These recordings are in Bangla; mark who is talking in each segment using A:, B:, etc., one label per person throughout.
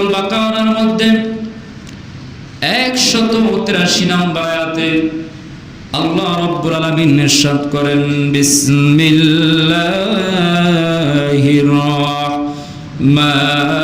A: সূরাতুল বাকারার মধ্যে একশত তিরাশি নম্বর আয়াতে আল্লাহ রব্বুল আলামিন ইরশাদ করেন বিসমিল্লাহির রাহমানির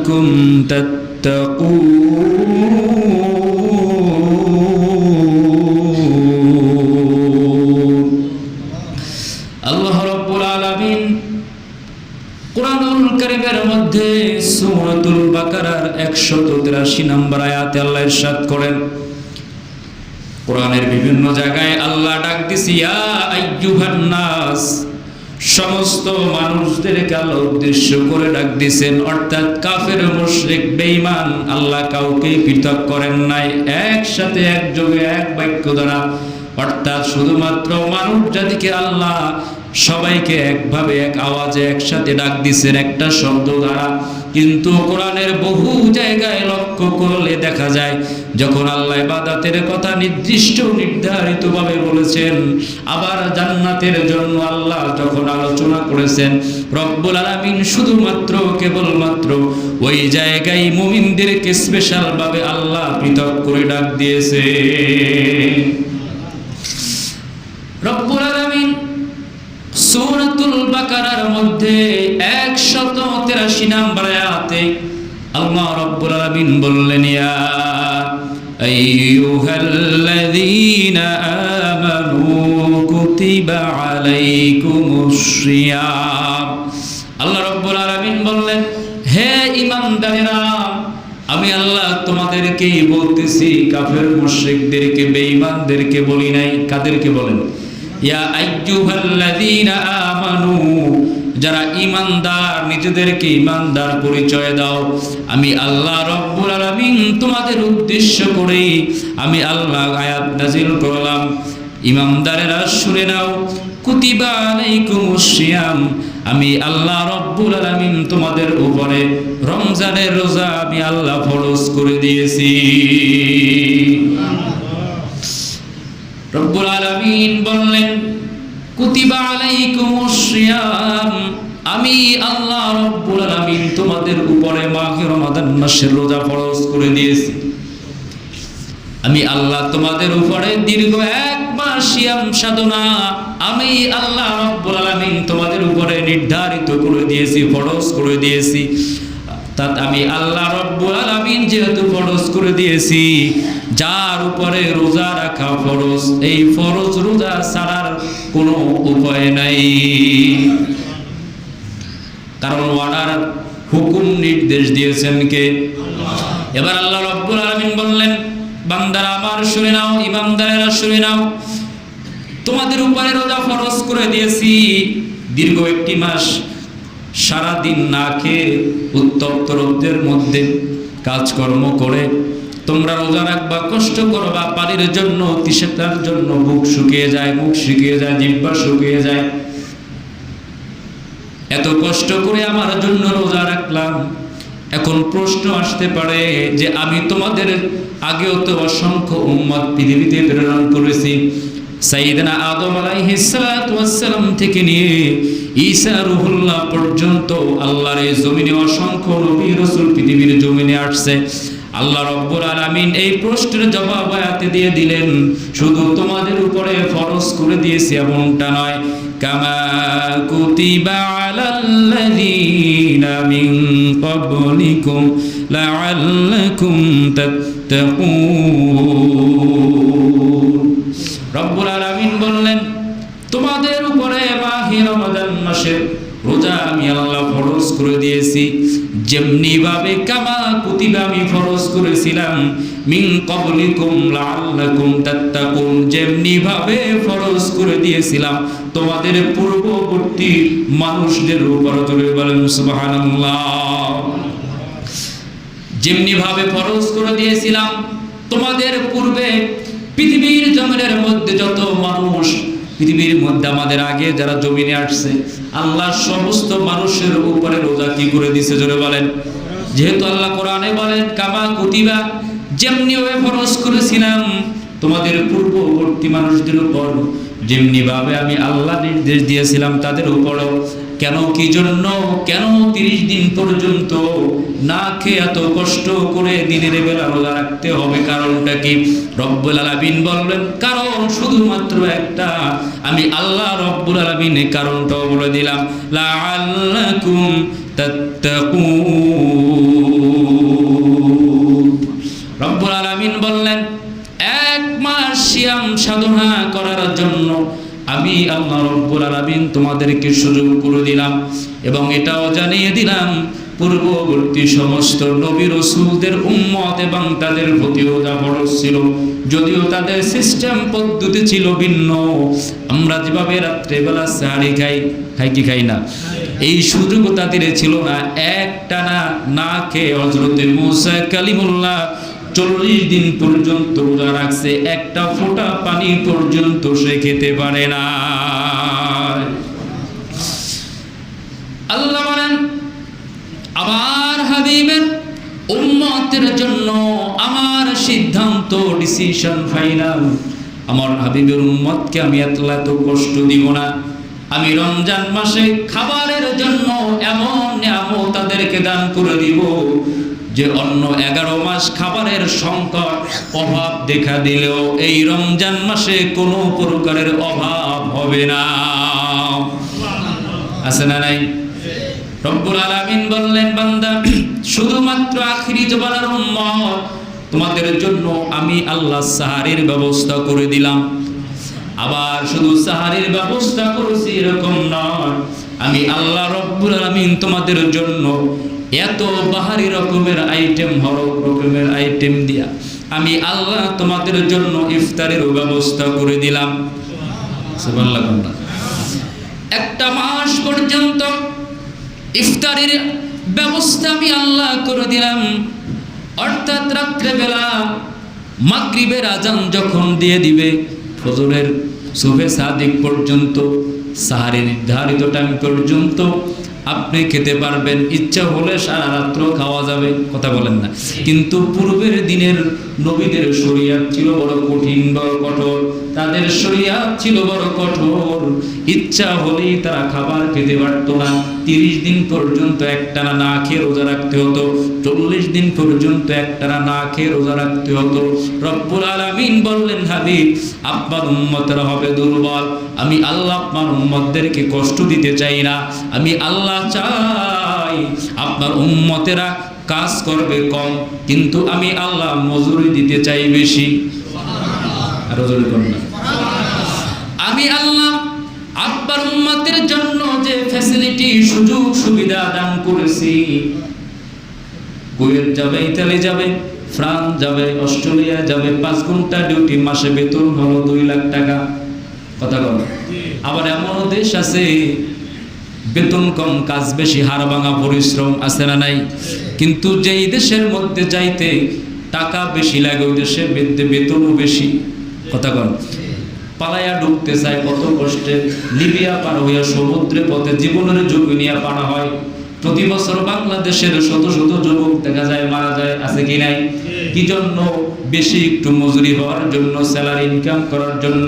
A: لعلكم تتقون আল্লাহ রব্বুল আলামিন কোরআনুল কারীমের মধ্যে সূরাতুল বাকারার 183 নম্বর আয়াতে আল্লাহ ইরশাদ করেন কোরআনের বিভিন্ন জায়গায় আল্লাহ ডাক দিছি ইয়া আইয়ুহান নাস সমস্ত মানুষদেরকে আল্লাহ উদ্দেশ্য করে ডাক দিয়েছেন, অর্থাৎ কাফের মুশরিক, বেঈমান, আল্লাহ কাউকে পৃথক করেন নাই। একসাথে একযোগে এক বাক্য দ্বারা, অর্থাৎ শুধুমাত্র মানুষ জাতিকে আল্লাহ সবাইকে একভাবে, এক আওয়াজে, একসাথে ডাক দিছেন একটা শব্দ দ্বারা। কিন্তু কোরআনের বহু জায়গায় লক্ষ্য করলে দেখা যায়, যখন আল্লাহ ইবাদতের কথা নির্দিষ্ট, নির্ধারিতভাবে বলেছেন, আবার জান্নাতের জন্য আল্লাহ যখন আলোচনা করেছেন, রব্বুল আলামিন শুধুমাত্র, কেবলমাত্র ওই জায়গায় মুমিনদেরকে স্পেশাল ভাবে আল্লাহ পৃথক করে ডাক দিয়েছে। রব্বুল আলামিন সূরাতুল বাকারার মধ্যে 183 নম্বর আয়াতে আল্লাহ রাব্বুল আলামিন বললেন, ইয়া আইয়ুহাল্লাযীনা আমানু কুতিবা আলাইকুমুস সিয়াম। আল্লাহ রাব্বুল আলামিন বললেন, হে ঈমানদারেরা, আমি আল্লাহ তোমাদেরকেই বলতেছি, কাফের মুশরিকদেরকে, বেঈমানদেরকে বলি নাই, কাদেরকে বলেন? ইয়া যারা ইমানদার নিজেদেরকে ঈমানদার পরিচয় দাও। আমি আল্লাহ রব্বুল আলামিন তোমাদের উদ্দেশ্য করে আমি আল্লাহ আয়াত নাজিল করলাম। ঈমানদারেরা শুনে নাও আমি আল্লাহ রব্বুল আলামিন তোমাদের উপরে রমজানের রোজা আমি আল্লাহ ফরজ করে দিয়েছি। রব্বুল আলামিন বললেন, কুতিবা আমি আল্লাহ রব্বুল আলামিন তোমাদের উপরে রমাদান মাসের রোজা ফরজ করে দিয়েছি। আমি আল্লাহ তোমাদের উপরে দীর্ঘ এক মাস সাধনা। আমি আল্লাহ রব্বুল আলামিন তোমাদের উপরে নির্ধারিত করে দিয়েছি, ফরজ করে দিয়েছি। অর্থাৎ আমি আল্লাহ রব্বুল আলামিন যেহেতু ফরজ করে দিয়েছি, যার উপরে রোজা রাখা ফরজ, এই ফরজ রোজা ছাড়ার কোনো উপায় নাই। কারণ অর্ডার হুকুম নির্দেশ দিয়েছেন কে? এবার আল্লাহ রব্বুল আলামিন বললেন, বান্দারা আমার শুনে নাও ইমামদারেরা শুনে নাও, তোমাদের উপরে রোজা ফরজ করে দিয়েছি। দীর্ঘ একটি মাস সারাদিন না খেয়ে উত্তপ্ত রোদের মধ্যে কাজকর্ম করে, তোমরা রোজা রাখবা, কষ্ট করবা পানির জন্য, তিসেতার জন্য বুক শুকিয়ে যায়, মুখ শুকিয়ে যায় জিব্বা শুকিয়ে যায়। এত কষ্ট করে আমার জন্য রোজা রাখলাম। এখন প্রশ্ন আসতে পারে যে আমি তোমাদের আগেও তো অসংখ্য উম্মত পৃথিবীতে প্রেরণ করেছি। সাইয়েদনা আদম আলাইহিস ওয়াসসালাম থেকে নিয়ে ঈসা রুহুল্লাহ পর্যন্ত আল্লাহর এই জমিনে অসংখ্য নবী রাসূল পৃথিবীর জমিনে আসছে। আল্লাহ রব্বুল আলামিন এই প্রশ্নের জবাব আয়াতে দিয়ে দিলেন, শুধু তোমাদের উপরে ফরজ করে দিয়েছি এমনটা নয়। কামা কুতিবা আলাল্লাযীনা মিন ক্বাবলিকুম লাআল্লাকুম তাত্তাকুন। রব্বুল আলামিন বললেন তোমাদের উপরে মাহে রমাদান মাসের রোজা আমি আল্লাহ ফরজ করে দিয়েছি। যেমনি ভাবে কামা কুতিবা আমি ফরজ করেছিলাম, মিন কবলিকুম লাআল্লাকুম তাত্তাকুন যেমনি ভাবে ফরজ করে দিয়েছিলাম, তোমাদের পূর্ববর্তী মানুষদের উপর ধরে বলেন সুবহানাল্লাহ। যেমনি ভাবে ফরজ করে দিয়েছিলাম, তোমাদের পূর্বে পৃথিবীর জমিনের মধ্যে যত মানুষ, পৃথিবীর মধ্যে আমাদের আগে যারা জমিনে আসছে আল্লাহ সমস্ত মানুষের উপরে রোজা কি করে দিছে? জোরে বলেন। যেহেতু আল্লাহ কোরআনে বলেন, কামা কুতিবা, যেমনি ভাবে ফরজ করেছিলাম, তোমাদের পূর্ববর্তী মানুষদের উপর যেমনি ভাবে আমি আল্লাহ নির্দেশ দিয়েছিলাম, তাদের উপরও কেন কি জন্য? কেন তিরিশ দিন পর্যন্ত না খেয়ে এত কষ্ট করে দিনের বেলা রোজা রাখতে হবে? কারণটা কি? রব্বুল আলামিন বললেন, কারণ শুধুমাত্র একটা। আমি আল্লাহ রব্বুল আলামিন কারণটাও বলে দিলাম রব্বুল আলামিন বললেন, এক মাস সাধনা করার জন্য আমি আল্লাহ রব্বুল আলামিন তোমাদেরকে সুযোগ করে দিলাম এবং এটাও জানিয়ে দিলাম, পূর্ববর্তী সমস্ত নবী রসুলদের উম্মত এবং তাদের প্রতিও যা ছিল, যদিও তাদের সিস্টেম পদ্ধতি ছিল ভিন্ন। আমরা যেভাবে রাত্রেবেলা সাহারি খাই খাই কি খাই না? এই সুযোগ তাদের ছিল না। একটানা না খেয়ে হজরতে মুসা কালিমুল্লাহ চল্লিশ দিন পর্যন্ত রোজা রাখছে, একটা ফোঁটা পানি পর্যন্ত সে খেতে পারে না। আল্লাহ বলেন আবার হাবিবের উম্মতের জন্য আমার সিদ্ধান্ত ডিসিশন ফাইনাল আমার হাবিবের আমি এতলা এত কষ্ট দিব না। আমি রমজান মাসে খাবারের জন্য এমন তাদেরকে দান করে দিব যে অন্য এগারো মাস খাবারের সংকট অভাব দেখা দিলেও এই রমজান মাসে কোনো প্রকারের অভাব হবে না। আছে না নাই? রব্বুল আলামিন বললেন, বান্দা, শুধুমাত্র আখিরি জবানের উম্মত, তোমাদের জন্য আমি আল্লাহ সাহারির ব্যবস্থা করে দিলাম। আবার শুধু সাহারির ব্যবস্থা করেছি এরকম নয়, আমি আল্লাহ রব্বুল আলামিন তোমাদের জন্য এত বাহারি রকমের আইটেম হরক রকমের আইটেম দিয়া আমি আল্লাহ তোমাদের জন্য ইফতারের ব্যবস্থা করে দিলাম। একটা মাস পর্যন্ত ইফতারের ব্যবস্থা আমি আল্লাহ করে দিলাম। অর্থাৎ রাত্রেবেলা মাগরিবের আজান যখন দিয়ে দিবে, ফজরের শুভে সাদিক পর্যন্ত, সাহারি নির্ধারিত টাইম পর্যন্ত আপনি খেতে পারবেন, ইচ্ছা হলে সারা রাত্র খাওয়া যাবে, কথা বলেন না। কিন্তু পূর্বের দিনের নবীদের শরিয়াত ছিল বড় কঠিন, বড় কঠোর। তাদের শরিয়াত ছিল বড় কঠোর। ইচ্ছা হলেই তারা খাবার খেতে পারত না। তিরিশ দিন পর্যন্ত একটানা না খেয়ে রোজা রাখতে হতো। চল্লিশ দিন পর্যন্ত একটানা না খেয়ে রোজা রাখতে হতো। রব্বুল আলামিন বললেন, হাবিব আপনার উম্মতেরা হবে দুর্বল। আমি আল্লাহ আপনার উম্মতদেরকে কষ্ট দিতে চাই না। আমি আল্লাহ চাই আপনার উম্মতেরা কাজ করবে কম কিন্তু আমি আল্লাহ মজুরি দিতে চাই বেশি। আমি আল্লাহ আপনার উম্মতের জন্য যে ফ্যাসিলিটি সুযোগ সুবিধা দান করেছি। কুয়েত যাবে ইতালি যাবে ফ্রান্স যাবে অস্ট্রেলিয়া যাবে পাঁচ ঘণ্টা ডিউটি মাসে বেতন হলো দুই লাখ টাকা। কথা কর আবার এমনও দেশ আছে বেতন কম, কাজ বেশি, হাড় ভাঙা পরিশ্রম আছে না নাই? কিন্তু যেই দেশের মধ্যে যাইতে টাকা বেশি লাগে, ওই দেশের বেতনও বেশি। কথা কন। পালাইয়া ঢুকতে চায় কত কষ্টে। লিবিয়া পার হইয়া সমুদ্রে পথে জীবনের ঝুঁকি নিয়ে পানা হয়। প্রতি বছর বাংলাদেশের শত শত যুবক দেখা যায়, মারা যায়, আছে কি নাই? কি জন্য? বেশি একটু মজুরি হওয়ার জন্য স্যালারি ইনকাম করার জন্য।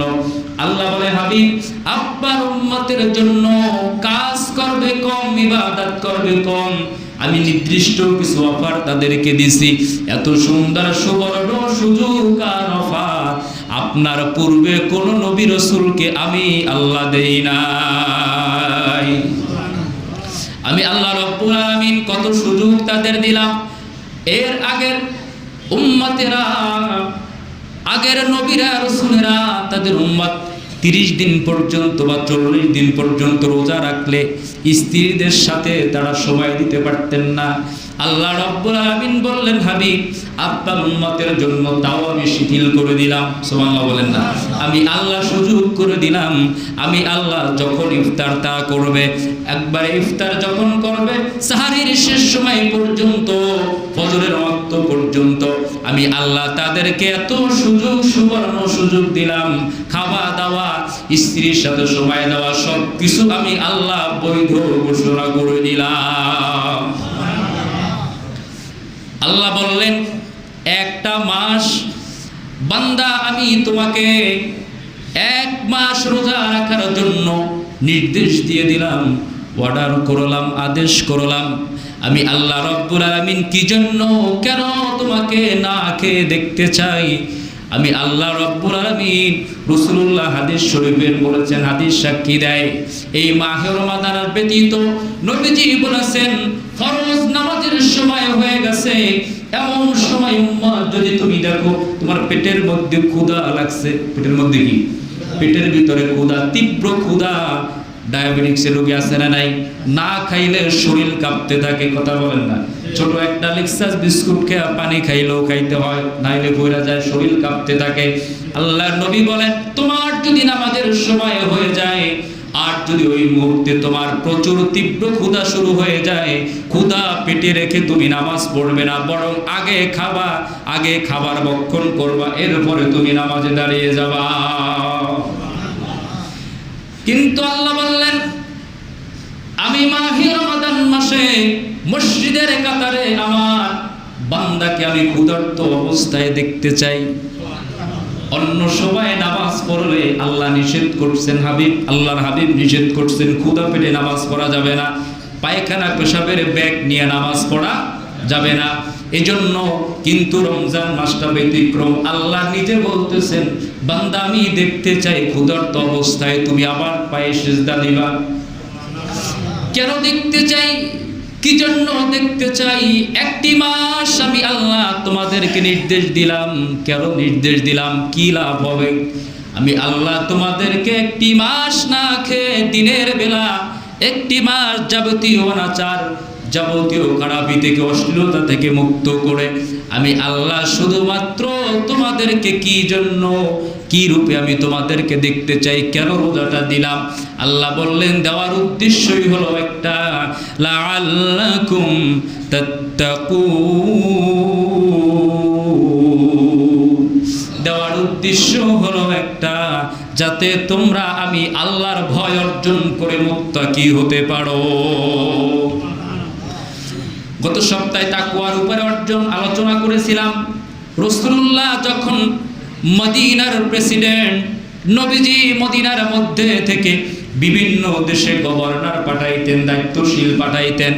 A: আল্লাহ বলে, হাবিব, আব্বার উম্মতের জন্য কাজ করবে কম, ইবাদত করবে কম। আমি নির্দিষ্ট কিছু অফার তাদেরকে দিছি। এত সুন্দর সুবর্ণ সুযোগ আর অফার। আপনার পূর্বে কোন নবী রসুলকে আমি আল্লাহ দেই নাই। আমি আল্লাহ রব্বুল আলামিন কত সুযোগ তাদের দিলাম। এর আগের উম্মতেরা, আগের নবীরা, রসুলেরা তাদের উম্মত তিরিশ দিন পর্যন্ত বা চল্লিশ দিন পর্যন্ত রোজা রাখলে স্ত্রীদের সাথে তারা সময় দিতে পারতেন না। আল্লাহ রব্বুল আলামিন বললেন হাবিব আপনার উম্মতের জন্য তাও আমি শিথিল করে দিলাম। সুবহানাল্লাহ বলেন না। আমি আল্লাহ সুযোগ করে দিলাম। আমি আল্লাহ যখন ইফতার তা করবে, একবার ইফতার যখন করবে, সাহারির শেষ সময় পর্যন্ত, ফজরের ওয়াক্ত আমি আল্লাহ তাদেরকে এত সুযোগ, সুবর্ণ সুযোগ দিলাম। খাওয়া দাওয়া, স্ত্রীর সাথে সময় দেওয়া সব কিছু আমি আল্লাহ বৈধ ঘোষণা করে দিলাম। আল্লাহ বললেন, একটা মাস বান্দা আমি তোমাকে এক মাস রোজা রাখার জন্য নির্দেশ দিয়ে দিলাম অর্ডার করলাম, আদেশ করলাম। আমি আল্লাহ রব্বুল আলামিন কি জন্য কেন তোমাকে না খেয়ে দেখতে চাই? আমি আল্লাহ রব্বুল আলামিন রাসূলুল্লাহ হাদিস শরীফের বলেছেন হাদিস সাক্ষী দেয়। এই মাহে রমাদান ব্যতীত নবীজি বলেছেন সময় হয়ে গেছে, এমন সময় উম্মত যদি তুমি দেখো তোমার পেটের মধ্যে ক্ষুধা লাগছে, পেটের মধ্যে কি? পেটের ভিতরে ক্ষুধা, তীব্র ক্ষুধা। ডায়াবেটিক্সের রোগী আছে না নাই? না খাইলে শরীর কাঁপতে থাকে, কথা বলেন না। ছোট একটা লেক্সাস বিস্কুট খেয়ে পানি খাইলেও খাইতে হয়, নাইলে বইরা যায়, শরীর কাঁপতে থাকে। আল্লাহ নবী বলেন, তোমার যদি নামাজের সময় হয়ে যায় আর যদি ওই মুহূর্তে তোমার প্রচুর তীব্র ক্ষুধা শুরু হয়ে যায়, ক্ষুধা পেটে রেখে তুমি নামাজ পড়বে না, বরং আগে খাবা, আগে খাবার বক্ষণ করবা, এরপরে তুমি নামাজে দাঁড়িয়ে যাবা। কিন্তু আল্লাহ বললেন, আমি মাহে রমাদান মাসে মসজিদের কাতারে আমার বান্দাকে আমি ক্ষুধার্ত অবস্থায় দেখতে চাই। অন্য সময় নামাজ পড়লে আল্লাহ নিষেধ করছেন হাবিব, আল্লাহর হাবিব নিষেধ করছেন ক্ষুদা পেটে নামাজ পড়া যাবে না, পায়খানা, পেশাবের ব্যাগ নিয়ে নামাজ পড়া যাবে না। এজন্য কিন্তু রমজান মাসটা ব্যতিক্রম। আল্লাহ নিজে বলতেছেন, বান্দা আমি দেখতে চাই ক্ষুধার্ত অবস্থায়, তুমি আবার পায়ে সেজদা দিবা। কেন দেখতে চাই? কি জন্য দেখতে চাই? একটি মাস আমি আল্লাহ তোমাদেরকে নির্দেশ দিলাম। কেন নির্দেশ দিলাম? কি লাভ হবে? আমি আল্লাহ তোমাদেরকে একটি মাস না খেয়ে দিনের বেলা একটি মাস যাবতীয় অনাচার, যাবতীয় কারাবি থেকে, অশ্লীলতা থেকে মুক্ত করে আমি আল্লাহ শুধুমাত্র তোমাদেরকে কি জন্য কি রূপে আমি তোমাদেরকে দেখতে চাই? কেন রোজাটা দিলাম? আল্লাহ বললেন, দেওয়ার উদ্দেশ্যই হলো একটা, লাআল্লাকুম তাত্তাকুন। দেওয়ার উদ্দেশ্য হলো একটা, যাতে তোমরা আমি আল্লাহর ভয় অর্জন করে মুক্তাকি হতে পারো। গত সপ্তাহে তাকুয়ার উপরে অর্জন আলোচনা করেছিলাম। রসুল্লাহ যখন মদিনার প্রেসিডেন্ট নবীজি মদিনার মধ্যে থেকে বিভিন্ন দেশে গভর্নর পাঠাইতেন, দায়িত্বশীল পাঠাইতেন।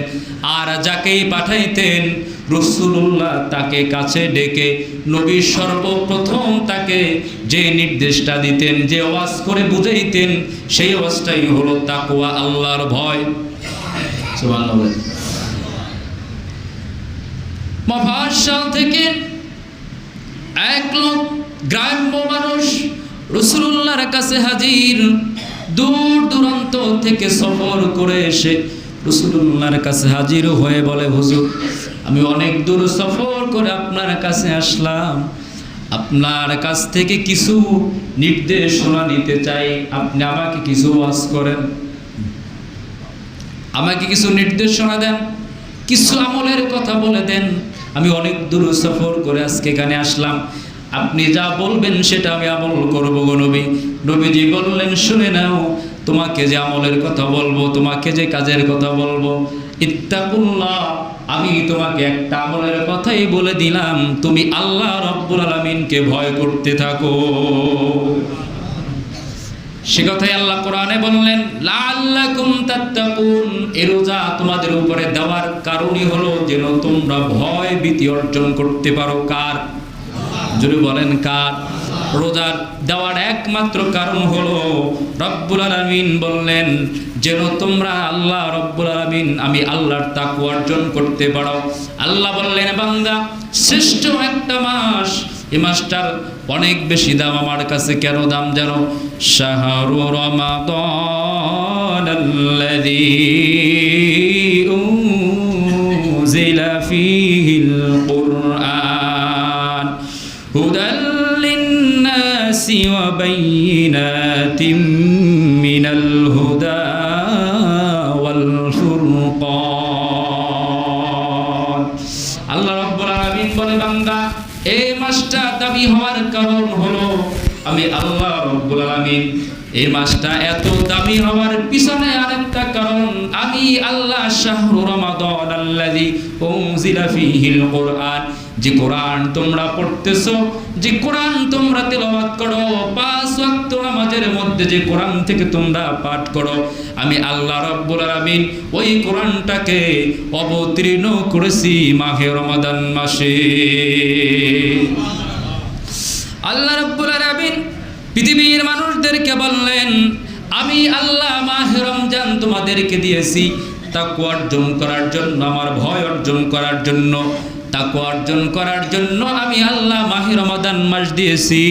A: আর যাকেই পাঠাইতেন রসুল্লাহ তাকে কাছে ডেকে নবী সর্বপ্রথম তাকে যে নির্দেশটা দিতেন, যে ওয়াজ করে বুঝাইতেন, সেই ওয়াজটাই হলো তাকুয়া আল্লাহর ভয়। মফাসাল থেকে এক লোক গ্রাম্য মানুষ রসুল্লাহর কাছে হাজির। দূর দূরান্ত থেকে সফর করে এসে রসুল্লাহর কাছে হাজির হয়ে বলে, হুজুর, আমি অনেক দূর সফর করে আপনার কাছে আসলাম। আপনার কাছ থেকে কিছু নির্দেশনা নিতে চাই। আপনি আমাকে কিছু ওয়াজ করেন। আমাকে কিছু নির্দেশনা দেন। কিছু আমলের কথা বলে দেন। আমি অনেক দূর সফর করে আজকে এখানে আসলাম। আপনি যা বলবেন সেটা আমি আমল করব গো নবী। নবীজি বললেন, শুনে নাও, তোমাকে যে আমলের কথা বলব, তোমাকে যে কাজের কথা বলব, ইত্তাকুল্লাহ, আমি তোমাকে একটা আমলের কথাই বলে দিলাম, তুমি আল্লাহ রব্বুল আলমিনকে ভয় করতে থাকো। সে কথাই আল্লাহ কোরআনে বললেন, লাআল্লাকুম তাত্তাকুন। এ রোজা তোমাদের উপরে দেওয়ার কারণই হলো যেন তোমরা ভয় ভীতি অর্জন করতে পারো। কার? যদি বলেন, কার রোজার দেওয়ার একমাত্র কারণ হলো রব্বুল আলামিন বললেন, যেন তোমরা আল্লাহ রব্বুল আলামিন, আমি আল্লাহর তাকু অর্জন করতে পারো। আল্লাহ বললেন, বান্দা, শ্রেষ্ঠ একটা মাস, এই মাসটার অনেক বেশি দাম আমার কাছে কেন দাম জানো? শাহরু রমাদান আল্লাযী মিনাল হুদা ওয়াল ফুরকান আল্লাহ রাব্বুল আলামিন বলে বান্দা এই মাসটা দামি হওয়ার কারণ হলো, আমি আল্লাহ রাব্বুল আলামিন এই মাসটা এত দামি হওয়ার পিছনে আরেকটা কারণ, আমি আল্লাহ শাহরু রমাদান আল্লাযী উনজিলা ফীহিল কুরআন। যে কোরআন তোমরা পড়তেছো, যে কোরআন তোমরা তেলাওয়াত করো, পাঁচ ওয়াক্ত নামাজের মধ্যে যে কোরআন থেকে তোমরা পাঠ করো, আমি আল্লাহ রাব্বুল আলামিন ওই কোরআনটাকে অবতীর্ণ করেছি মাহে রমাদান মাসে। আল্লাহ রাব্বুল আলামিন পৃথিবীর মানুষদেরকে বললেন, আমি আল্লাহ মাহে রমজান তোমাদেরকে দিয়েছি, তাকওয়া অর্জন করার জন্য, আমার ভয় অর্জন করার জন্য তাকওয়া অর্জন করার জন্য আমি আল্লাহ মাহে রমাদান মাস দিয়েছি।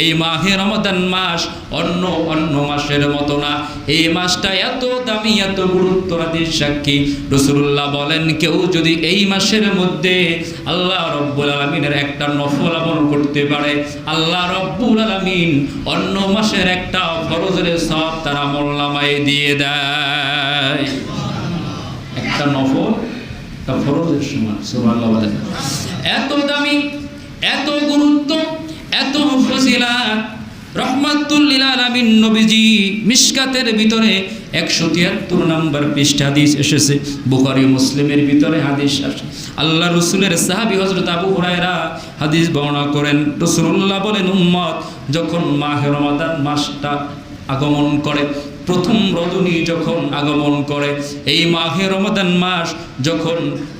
A: এই মাহে রমাদান মাস অন্য অন্য মাসের মতো না। এই মাসটা এত দামি, এত গুরুত্ব আদির সাক্ষী। রসুল্লাহ বলেন, কেউ যদি এই মাসের মধ্যে আল্লাহ রব্বুল আলমিনের একটা নফল আমল করতে পারে, আল্লাহ রব্বুল আলমিন অন্য মাসের একটা ফরজের সব তারা মোল্লামায় দিয়ে দেয়। একটা নফল তা ফরজের সমান, সুবহানাল্লাহ বলেন। এত দামি, এত গুরুত্ব, এত ফজিলাত রহমাতুল্লিল আলামিন নবীজি মিশকাতের ভিতরে একশো তিয়াত্তর নম্বর পৃষ্ঠা হাদিস এসেছে, বুখারী মুসলিমের ভিতরে হাদিস আসে। আল্লাহ রসুলের সাহাবী হজরত আবু হুরায়রা হাদিস বর্ণনা করেন, রসুল্লাহ বলেন, উম্মত যখন মাহে রমাদান মাসটা আগমন করে প্রথম রজনী যখন আগমন করে, এই মাহে রমাদান মাস যখন,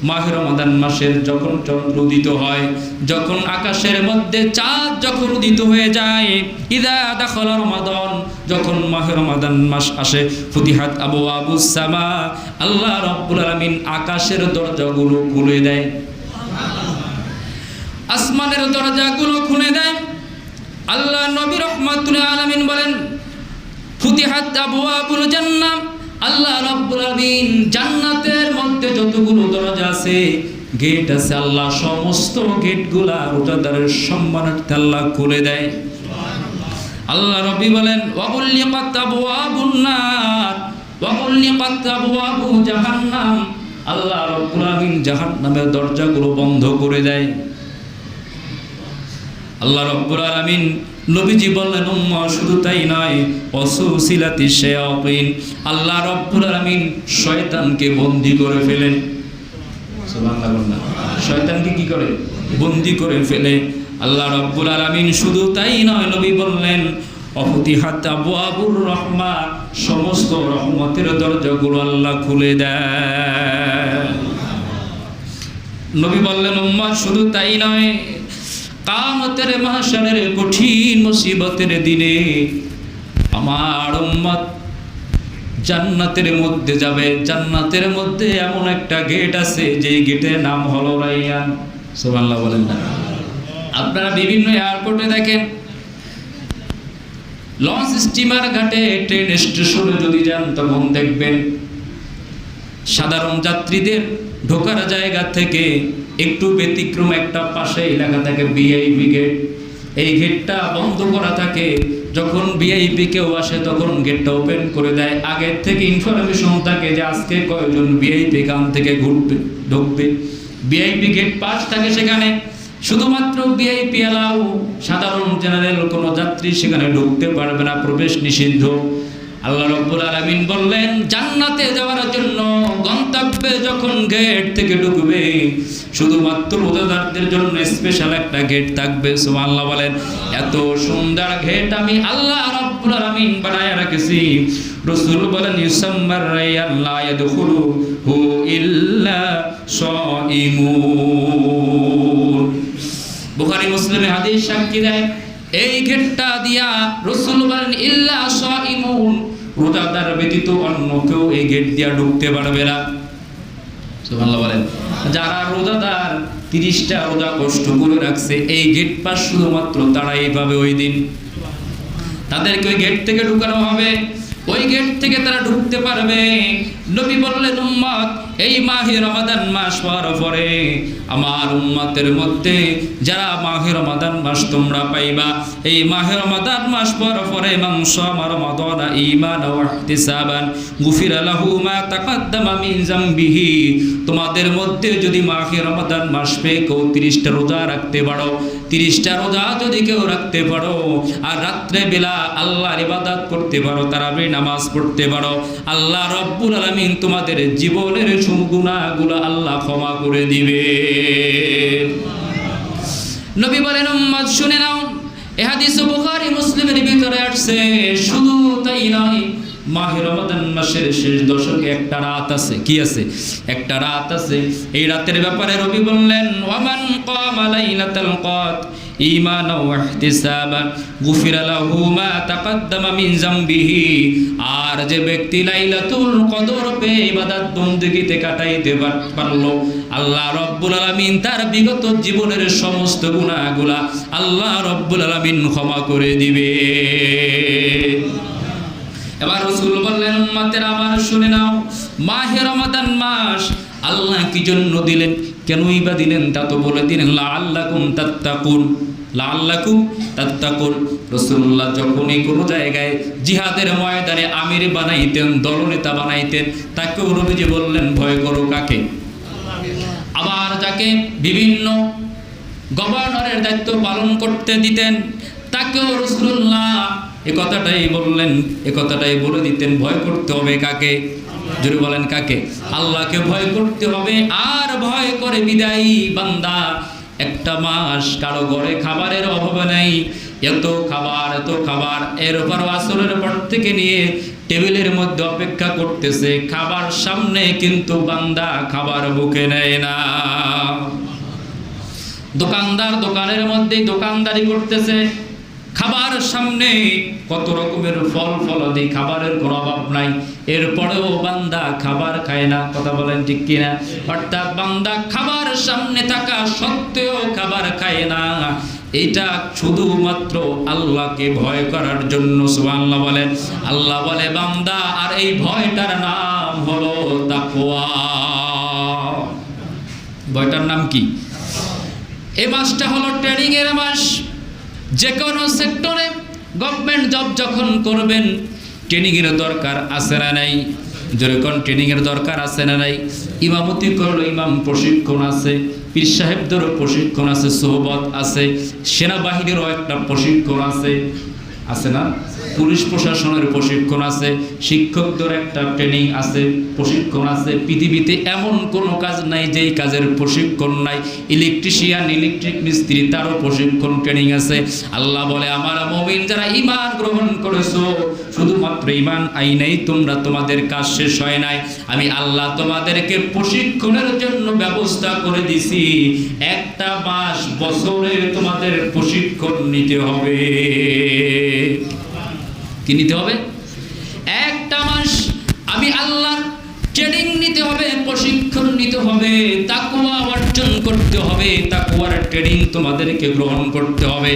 A: মাহে রমাদান মাসের যখন চন্দ্র উদিত হয়, যখন আকাশের মধ্যে চাঁদ যখন উদিত হয়ে যায়, ইদা দাখল রমাদান, যখন মাহে রমাদান মাস আসে, ফুতিহাত আবু আবু সামা, আল্লাহ রব্বুল আলামিন আকাশের দরজাগুলো খুলে দেয়। আসমানের দরজাগুলো খুলে দেয়। আল্লাহ নবী রহমাতুল আলামিন বলেন ফুতিহাত আবওয়াবুল জান্নাহ। আল্লাহ রাব্বুল আলামিন জান্নাতের মধ্যে যতগুলো দরজা আছে গেট আছে, আল্লাহ সমস্ত গেটগুলা রোজাদারের সম্মানার্থে আল্লাহ খুলে দেয়। আল্লাহ রবি বলেন, ওয়াবুল্লিকাত আবওয়াবুন নার, ওয়াবুল্লিকাত আবওয়াবু জাহান্নাম। আল্লাহ রাব্বুল আলামিন জাহান্নামের দরজাগুলো বন্ধ করে দেয়। আল্লাহ রব্বুল আলামিন নবীজি বললেন, উম্মা, শুধু তাই নয়, অসুসিলাতি শায়াতিন। আল্লাহ রব্বুল আলামিন শয়তানকে বন্দি করে ফেলেন। শয়তানকে কি করে? বন্দি করে ফেলে। আল্লাহ রব্বুল আলামিন শুধু তাই নয়, নবী বললেন, অফতিহাত আবুয়াবুর রহমা সমস্ত রহমতের দরজাগুলো আল্লাহ খুলে দেয় নবী বললেন, উম্মা, শুধু তাই নয় কামতের মাসানের কঠিন মুসিবতের দিনে আমার উম্মত জান্নাতের মধ্যে যাবে। জান্নাতের মধ্যে এমন একটা গেট আছে যে গেটের নাম হলো রাইয়ান। সুবহানাল্লাহ বলেন না। আপনারা বিভিন্ন এয়ারপোর্টে দেখেন, লঞ্চ স্টিমার ঘাটে ট্রেন স্টেশনে যদি যান, তখন দেখবেন সাধারণ যাত্রীদের ঢোকার জায়গা থেকে একটু ব্যতিক্রম একটা পাশে এলাকা থাকে ভিআইপি গেট এই গেটটা বন্ধ করা থাকে। যখন ভিআইপি কেউ আসে, তখন গেটটা ওপেন করে দেয়। আগের থেকে ইনফরমেশন থাকে যে আজকে কয়জন ভিআইপি কান থেকে ঘুরবে, ঢুকবে। ভিআইপি গেট পাস থাকে সেখানে। শুধুমাত্র ভিআইপি এলাও সাধারণ জেনারেল কোনো যাত্রী সেখানে ঢুকতে পারবে না, প্রবেশ নিষিদ্ধ। আল্লাহ রব্বুল আলামিন বললেন, জান্নাতে যাওয়ার জন্য গন্তব্যে যখন গেট থেকে ঢুকবে, শুধুমাত্র রোজাদারদের জন্য স্পেশাল একটা গেট থাকবে, সুবহানাল্লাহ বলেন। এত সুন্দর গেট আমি আল্লাহ রব্বুল আলামিন বানায় রেখেছি। রাসূল বলেন, ইউসাম্মার রায়ান ইয়াদখুলু হু ইল্লা সাইমুন বুখারী, মুসলিমে হাদিস সাক্ষী দেয়, এই গেটটা দিয়া রসুল বলেন, ইল্লা সাইমুন রোজাদার ব্যতীত অন্য কেউ এই গেট দিয়ে ঢুকতে পারবে না। বলেন। যারা রোজাদার, তিরিশটা রোজা কষ্ট করে রাখছে, এই গেট পাস শুধুমাত্র তারা এইভাবে ওই দিন। তাদেরকে ওই গেট থেকে ঢুকানো হবে। ওই গেট থেকে তারা ঢুকতে পারবে। নবী বললেন উম্মত এই মাহে রমাদান মাস পাওয়ার পরে আমার উম্মতের মধ্যে যারা মাহে রমাদান মাস তোমরা পাইবা, এই মাহে রমাদান মাস পাওয়ার পরে মাংস আমার রমাদানা ঈমান ওয়া ইহতিসাবান, গুফিরা লাহু মা তাকাদ্দামা মিন জামবিহি। তোমাদের মধ্যে যদি মাহে রমাদান মাস পেয়ে কেউ তিরিশটা রোজা রাখতে পারো, তিরিশটা রোজা যদি কেউ রাখতে পারো, আর রাত্রে বেলা আল্লাহর ইবাদত করতে পারো, তারাবি নামাজ পড়তে পারো, আল্লাহ রব্বুল আলামিন তোমাদের জীবনের গুণাগুলো আল্লাহ ক্ষমা করে দিবে। নবী বলেন, উম্মত, শুনে নাও, এ হাদিস বুখারী, মুসলিমের ভিতরে আসছে। শুধু তাই নয়, মাহে রমাদান মাসের শেষ দশকে একটা রাত আছে। কি আছে? একটা রাত আছে। এই রাতের ব্যাপারে রবি বললেন ওয়ামান কামা লাইলাতাল কদ ইমানা ওয়া গুফিরা লাহু মা মিন জামবিহি। আর যে ব্যক্তি লাইলাতুল কদর পে ইবাদত বندگیতে কাটাইতে পারল, আল্লাহ রব্বুল আলামিন তার বিগত জীবনের সমস্ত গুনাহগুলা আল্লাহ রব্বুল আলামিন ক্ষমা করে দিবে। এবার রাসূল বললেন, উম্মতের আমার শুনে নাও, মাহে রমাদান মাস। আল্লাহ কি জন্য দিলেন? কেনই বা দিলেন তা তো বলে দিলেন আল্লাহ কুম তাত্তাকুন। লাআল্লাকুম তাত্তাকুন। রাসূলুল্লাহ যখনই কোনো জায়গায় জিহাদের ময়দানে আমির বানাইতেন, দলনেতা বানাইতেন, তাকেও নবীজি বললেন, ভয় করো কাকে? আবার যাকে বিভিন্ন গভর্নরের দায়িত্ব পালন করতে দিতেন, তাকেও রসুল্লাহ এ কথাটাই বললেন, এ কথাটাই বলে দিতেন, ভয় করতে হবে কাকে? জোরে বলেন, কাকে? আল্লাহকে ভয় করতে হবে, আর ভয় করে বিদায়ী বান্দা একটা মাস কারও ঘরে খাবারের অভাব নেই, এত খাবার এত খাবার। এর উপর আসরের পর থেকে নিয়ে টেবিলের মধ্যে অপেক্ষা করতেছে, খাবার সামনে কিন্তু বান্দা খাবার বুকে নেয় না। দোকানদার দোকানের মধ্যে দোকানদারি করতেছে, খাবার সামনে কত রকমের ফল ফল ফলাদি, খাবারের কোনো অভাব নাই। এরপরেও বান্দা খাবার খায় না, কথা বলেন ঠিক কিনা? অর্থাৎ বান্দা খাবার সামনে থাকা সত্ত্বেও খাবার খায় না। এটা শুধুমাত্র আল্লাহকে ভয় করার জন্য, সুবহানাল্লাহ বলেন। আল্লাহ বলে, বান্দা, আর এই ভয়টার নাম হলো তাকওয়া। ভয়টার নাম কি? এই মাসটা হলো ট্রেনিং এর মাস। যে কোনো সেক্টরে গভর্নমেন্ট জব যখন করবেন ট্রেনিং এর দরকার আছে না নাই? যেরকম ট্রেনিংয়ের দরকার আছে না নাই, ইমামতি করল ইমাম, প্রশিক্ষণ আছে, পীর সাহেবদেরও প্রশিক্ষণ আছে, সোহবত আছে, সেনাবাহিনীরও একটা প্রশিক্ষণ আছে আছে না? পুলিশ প্রশাসনের প্রশিক্ষণ আছে, শিক্ষকদের একটা ট্রেনিং আছে, প্রশিক্ষণ আছে। পৃথিবীতে এমন কোনো কাজ নাই যেই কাজের প্রশিক্ষণ নাই। ইলেকট্রিশিয়ান, ইলেকট্রিক মিস্ত্রি, তারও প্রশিক্ষণ ট্রেনিং আছে। আল্লাহ বলে, আমার মমিন যারা ইমান গ্রহণ করেছ, শুধুমাত্র ইমান আইনেই তোমরা তোমাদের কাজ শেষ হয় নাই। আমি আল্লাহ তোমাদেরকে প্রশিক্ষণের জন্য ব্যবস্থা করে দিছি। একটা মাস বছরে তোমাদের প্রশিক্ষণ নিতে হবে। কি নিতে হবে? একটা মাস আমি আল্লাহ ট্রেনিং নিতে হবে, প্রশিক্ষণ নিতে হবে তাকুয়া অর্জন করতে হবে তাকুয়ার ট্রেনিং তোমাদেরকে গ্রহণ করতে হবে।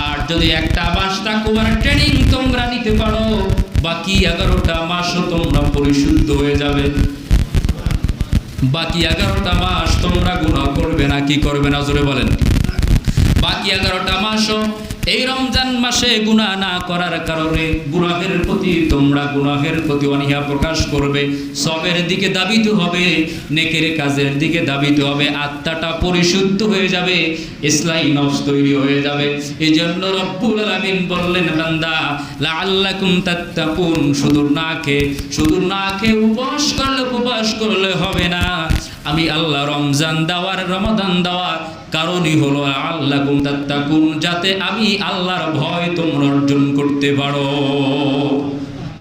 A: আর যদি একটা মাস তাকুয়ার ট্রেনিং তোমরা নিতে পারো, বাকি এগারোটা মাসও তোমরা পরিশুদ্ধ হয়ে যাবে। বাকি এগারোটা মাস তোমরা গুণা করবে না, কি করবে না? জোরে বলেন। বাকি এগারোটা মাসও এই রমজান মাসে গুনাহ না করার কারণে গুনাহের প্রতি, তোমরা গুনাহের প্রতি অনীহা প্রকাশ করবে। সবের দিকে দাবিত হবে, নেকের কাজের দিকে দাবিত হবে, আত্মাটা পরিশুদ্ধ হয়ে যাবে ইসলাই নফস তৈরি হয়ে যাবে। এই জন্য রব্বুল আলামিন বললেন, বান্দা, লাআল্লাকুম তাত্তাকুন শুধু না খেয়ে শুধু না খেয়ে উপবাস করলে উপবাস করলে হবে না। আমি আল্লাহ রমজান দেওয়ার, রমাদান দেওয়ার কারণই হলো আল্লাহ তাত্তাকুন যাতে আমি আল্লাহর ভয় তোমরা অর্জন করতে পারো।